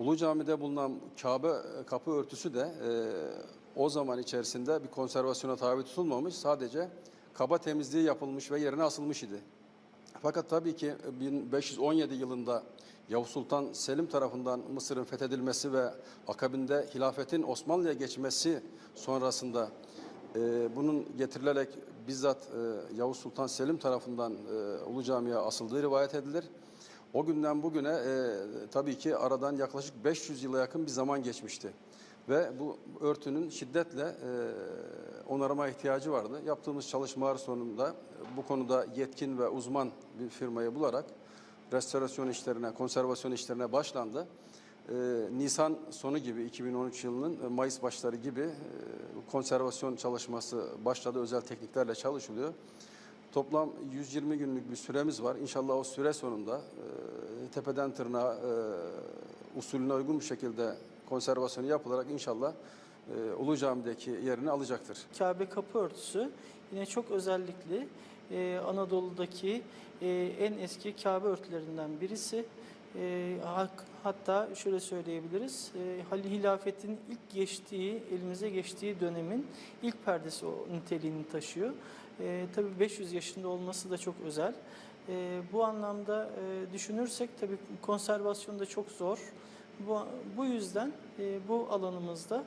Ulu Cami'de bulunan Kabe e, kapı örtüsü de e, o zaman içerisinde bir konservasyona tabi tutulmamış. Sadece kaba temizliği yapılmış ve yerine asılmış idi. Fakat tabii ki 1517 yılında Yavuz Sultan Selim tarafından Mısır'ın fethedilmesi ve akabinde hilafetin Osmanlı'ya geçmesi sonrasında e, bunun getirilerek bizzat e, Yavuz Sultan Selim tarafından e, Ulu Cami'ye asıldığı rivayet edilir. O günden bugüne e, tabii ki aradan yaklaşık 500 yıla yakın bir zaman geçmişti. Ve bu örtünün şiddetle e, onarıma ihtiyacı vardı. Yaptığımız çalışmalar sonunda bu konuda yetkin ve uzman bir firmayı bularak restorasyon işlerine, konservasyon işlerine başlandı. E, Nisan sonu gibi 2013 yılının e, Mayıs başları gibi e, konservasyon çalışması başladı. Özel tekniklerle çalışılıyor. Toplam 120 günlük bir süremiz var. İnşallah o süre sonunda e, tepeden tırnağa e, usulüne uygun bir şekilde konservasyonu yapılarak inşallah e, Ulu Cami'deki yerini alacaktır. Kabe kapı örtüsü yine çok özellikli. Ee, Anadolu'daki e, en eski Kabe örtülerinden birisi. Hak- hatta şöyle söyleyebiliriz. E, Hilafet'in ilk geçtiği, elimize geçtiği dönemin ilk perdesi o niteliğini taşıyor. E, tabii 500 yaşında olması da çok özel. E, bu anlamda e, düşünürsek tabii konservasyon da çok zor. Bu, bu yüzden e, bu alanımızda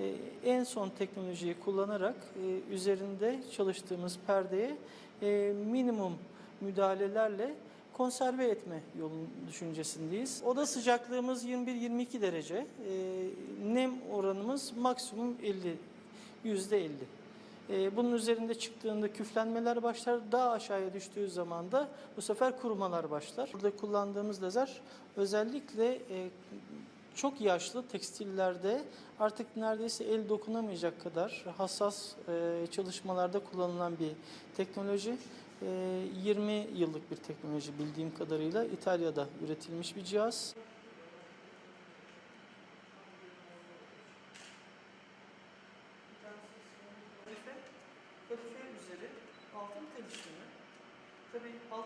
e, en son teknolojiyi kullanarak e, üzerinde çalıştığımız perdeye e, minimum müdahalelerle konserve etme yolun düşüncesindeyiz. Oda sıcaklığımız 21-22 derece. E, nem oranımız maksimum 50, yüzde 50. E, bunun üzerinde çıktığında küflenmeler başlar. Daha aşağıya düştüğü zaman da bu sefer kurumalar başlar. Burada kullandığımız lazer özellikle e, çok yaşlı tekstillerde artık neredeyse el dokunamayacak kadar hassas e, çalışmalarda kullanılan bir teknoloji. Ee, 20 yıllık bir teknoloji bildiğim kadarıyla İtalya'da üretilmiş bir cihaz. Kadife üzeri altın tel. Tabii altın